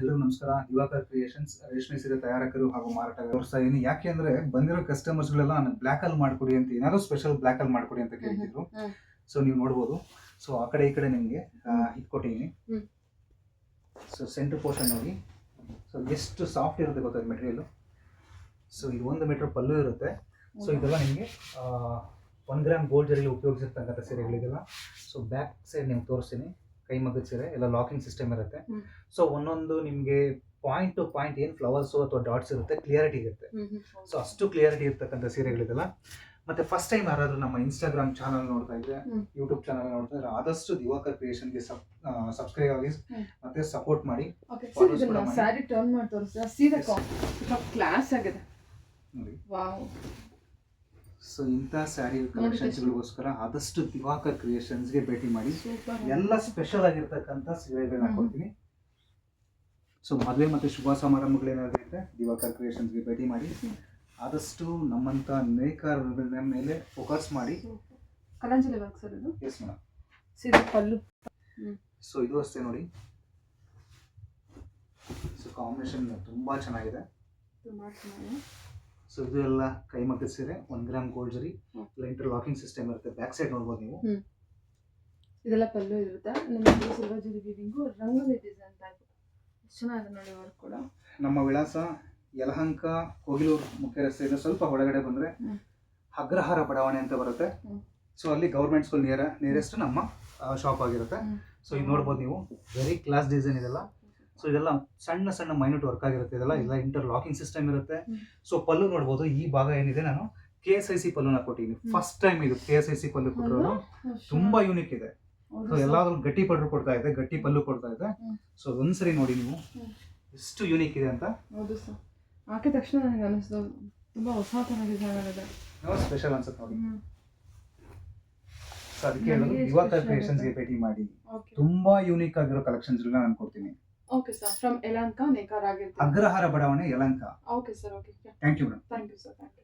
ಎಲ್ರಿಗೂ ನಮಸ್ಕಾರ. ದಿವಾಕರ್ ಕ್ರಿಯೇಷನ್ಸ್ ರೇಷ್ಮೆ ಸೀರೆ ತಯಾರಕರು ಹಾಗೂ ಮಾರಾಟ ತೋರಿಸ್ತಾ ಇದೀನಿ. ಯಾಕೆ ಅಂದ್ರೆ ಬಂದಿರೋ ಕಸ್ಟಮರ್ಸ್ ಗಳೆಲ್ಲ ನನಗೆ ಬ್ಲಾಕ್ ಅಲ್ಲಿ ಮಾಡ್ಕೊಡಿ ಅಂತ ಏನಾದ್ರು ಸ್ಪೆಷಲ್ ಬ್ಲ್ಯಾಕ್ ಅಲ್ಲಿ ಮಾಡ್ಕೊಡಿ ಅಂತ ಕೇಳ್ತಿದ್ರು. ಸೊ ನೀವು ನೋಡ್ಬೋದು. ಸೊ ಆ ಕಡೆ ಈ ಕಡೆ ನಿಮಗೆ ಇಟ್ಕೊಟ್ಟಿದ್ದೀನಿ. ಸೊ ಸೆಂಟರ್ ಪೋರ್ಷನ್ ನೋಡಿ. ಸೊ ಎಷ್ಟು ಸಾಫ್ಟ್ ಇರುತ್ತೆ ಗೊತ್ತಾಗ ಮೆಟೀರಿಯಲ್ ಸೊ ಇದು ಒಂದು ಮೀಟರ್ ಪಲ್ಲು ಇರುತ್ತೆ. ಸೊ ಇದೆಲ್ಲ ನಿಮಗೆ ಒನ್ ಗ್ರಾಮ್ ಗೋಲ್ಡ್ ಜರಿಗೆ ಉಪಯೋಗಿಸಿರ್ತಕ್ಕಂಥ ಸೀರೆಗಳಿಗೆಲ್ಲ. ಸೊ ಬ್ಯಾಕ್ ಸೈಡ್ ನಿಮ್ಗೆ ತೋರಿಸ್ತೀನಿ. ಕೈ ಮಗಚಿದ್ರೆ ಎಲ್ಲ ಲಾಕಿಂಗ್ ಸಿಸ್ಟಮ್ ಇರುತ್ತೆ. ಸೊ ಒಂದೊಂದು ನಿಮಗೆ ಪಾಯಿಂಟ್ ಟು ಪಾಯಿಂಟ್ ಏನು ಫ್ಲವರ್ಸು ಅಥವಾ ಡಾಟ್ಸ್ ಇರುತ್ತೆ ಕ್ಲಿಯರಿಟಿ ಇರುತ್ತೆ. ಸೊ ಅಷ್ಟು ಕ್ಲಿಯರಿಟಿ ಇರ್ತಕ್ಕಂಥ ಸೀರೆಗಳಿದೆಲ್ಲ. ಮತ್ತೆ ಫಸ್ಟ್ ಟೈಮ್ ಯಾರಾದ್ರೂ ನಮ್ಮ ಇನ್ಸ್ಟಾಗ್ರಾಮ್ ಚಾನಲ್ ನೋಡ್ತಾ ಇದ್ರೆ. ಯೂಟ್ಯೂಬ್ ಚಾನಲ್ ನೋಡ್ತಾ ಇದ್ರೆ ಆದಷ್ಟು ದಿವಾಕರ್ ಕ್ರಿಯೇಷನ್ಗೆ ಸಬ್ಸ್ಕ್ರೈಬ್ ಆಗಿ ಮತ್ತೆ ಸಪೋರ್ಟ್ ಮಾಡಿ ಸ್ಯಾರಿ ಟರ್ನ್ ಮಾಡಿ. ತೋರಿಸ್ತೀರಾ ಸೀರೆ. ಕ್ಲಾಸ್ ಆಗಿದೆ. ನೋಡಿ. ವಾವ್ ಸೊ ಇಂಥ ಸ್ಯಾರಿ ಕಲೆಕ್ಷನ್ಸ್ಗಳಿಗೋಸ್ಕರ ಆದಷ್ಟು ದಿವಾಕರ್ ಕ್ರಿಯೇಷನ್ಸ್ಗೆ ಭೇಟಿ ಮಾಡಿ. ಎಲ್ಲ ಸ್ಪೆಷಲ್ ಆಗಿರ್ತಕ್ಕಂಥ ಸೀರೆಗಳನ್ನ. ಕೊಡ್ತೀನಿ. ಸೊ ಮದುವೆ ಮತ್ತು ಶುಭ ಸಮಾರಂಭಗಳೇನಾದ್ರು ಇದ್ರೆ ದಿವಾಕರ್ ಕ್ರಿಯೇಷನ್ಸ್ಗೆ ಭೇಟಿ ಮಾಡಿ. ಆದಷ್ಟು ನಮ್ಮಂಥ ನೇಕಾರರ ಮೇಲೆ ಫೋಕಸ್ ಮಾಡಿ. ಕಲಾಂಜಲಿ ವರ್ಕ್ ಸರ್ ಇದು? ಎಸ್ ಮೇಡಮ್ ಪಲ್ಲು ಸೊ ಇದು ಅಷ್ಟೇ ನೋಡಿ. ಸೊ ಕಾಂಬಿನೇಷನ್ ತುಂಬ ಚೆನ್ನಾಗಿದೆ. ತುಂಬಾ ಚೆನ್ನಾಗಿದೆ. ಸೊ ಇದು ಎಲ್ಲ ಕೈ ಮಗ್ಗದ ಸೀರೆ ಒನ್ ಗ್ರಾಮ್ ಗೋಲ್ಡ್ ಜರಿ ಇಲ್ಲ ಇಂಟರ್ ಲಾಕಿಂಗ್ ಸಿಸ್ಟಮ್ ಇರುತ್ತೆ. ಬ್ಯಾಕ್ ಸೈಡ್ ನೋಡ್ಬೋದು ನೀವು. ಇದೆಲ್ಲ ಪಲ್ಲು ಇರುತ್ತೆ? ನಮಗೆ ಸಿಲ್ವರ್ ಜರಿ ವಿವಿಂಗು ರಂಗೋಲಿ ಡಿಸೈನ್ ಟೈಪ್ ಎಷ್ಟು ಚೆನ್ನಾಗಿದೆ ನೋಡಿ ವರ್ಕ್ ಕೂಡ. ನಮ್ಮ ವಿಳಾಸ ಯಲಹಂಕ ಕೋಗಿಲೂರು ಮುಖ್ಯ ರಸ್ತೆಯಿಂದ ಸ್ವಲ್ಪ ಹೊರಗಡೆ ಬಂದರೆ ಹ್ಮ್. ಅಗ್ರಹಾರ ಬಡಾವಣೆ ಅಂತ ಬರುತ್ತೆ. ಹ್ಮ್. ಸೊ ಅಲ್ಲಿ ಗೌರ್ಮೆಂಟ್ ಸ್ಕೂಲ್ ನಿಯರ್ ನಿಯರೆಸ್ಟ್ ನಮ್ಮ ಶಾಪ್ ಆಗಿರುತ್ತೆ. ಹ್ಮ್. ಸೊ ಇದು ನೋಡ್ಬೋದು ನೀವು. ವೆರಿ ಕ್ಲಾಸ್ ಡಿಸೈನ್ ಇದೆಲ್ಲ. ಸೊ ಇದೆಲ್ಲ ಸಣ್ಣ ಸಣ್ಣ ಮೈನ್ಯೂಟ್ ವರ್ಕ್ ಆಗಿರುತ್ತೆ. ಇದೆಲ್ಲ ಇಲ್ಲ ಇಂಟರ್ ಲಾಕಿಂಗ್ ಸಿಸ್ಟಮ್ ಇರುತ್ತೆ. ಸೊ ಪಲ್ಲು ನೋಡ್ಬೋದು. ಈ ಭಾಗ ಏನಿದೆ ನಾನು ಕೆ ಎಸ್ ಐ ಸಿ ಪಲ್ಲುನ ಕೊಟ್ಟಿದ್ದೀನಿ. ಫಸ್ಟ್ ಟೈಮ್ ಇದು K S I C pallu ಕೊಟ್ಟಿರೋದು ತುಂಬಾ ಯೂನಿಕ್ ಇದೆ. ಸೊ. ಎಲ್ಲಾದ್ರೂ ಗಟ್ಟಿ ಪಡ್ರು ಕೊಡ್ತಾ ಇದೆ ಗಟ್ಟಿ ಪಲ್ಲು ಕೊಡ್ತಾ ಇದೆ. ಸೊ ಒಂದ್ಸರಿ ನೋಡಿ ನೀವು. ಎಷ್ಟು ಯೂನಿಕ್ ಇದೆ ಅಂತ. ಹೌದು ಸರ್. ಹಾಕಿದ ತಕ್ಷಣ ನನಗೆ ಅನಿಸ್ತು. ತುಂಬಾ ಹೊಸ ತರ ಡಿಸೈನ್ ಆಗಿದೆ ಸ್ಪೆಷಲ್ ಅನ್ಸುತ್ತೆ ನೋಡಿ. ಸರ್ ಸೊ ಅದಕ್ಕೆ ನಮಗೆ ಕ್ರಿಯೇಷನ್ಸ್ಗೆ ಭೇಟಿ ಮಾಡಿ. ತುಂಬಾ ಯೂನಿಕ್ ಆಗಿರೋ ಕಲೆಕ್ಷನ್ಸ್ ನಾನು ಕೊಡ್ತೀನಿ. ಓಕೆ ಸರ್ ಫ್ರಮ್ ಯಲಹಂಕ ನೇಕಾರ ಆಗಿರ್ತೀನಿ Agrahara Badavane Yelanka okay sir okay thank you madam thank you sir thank you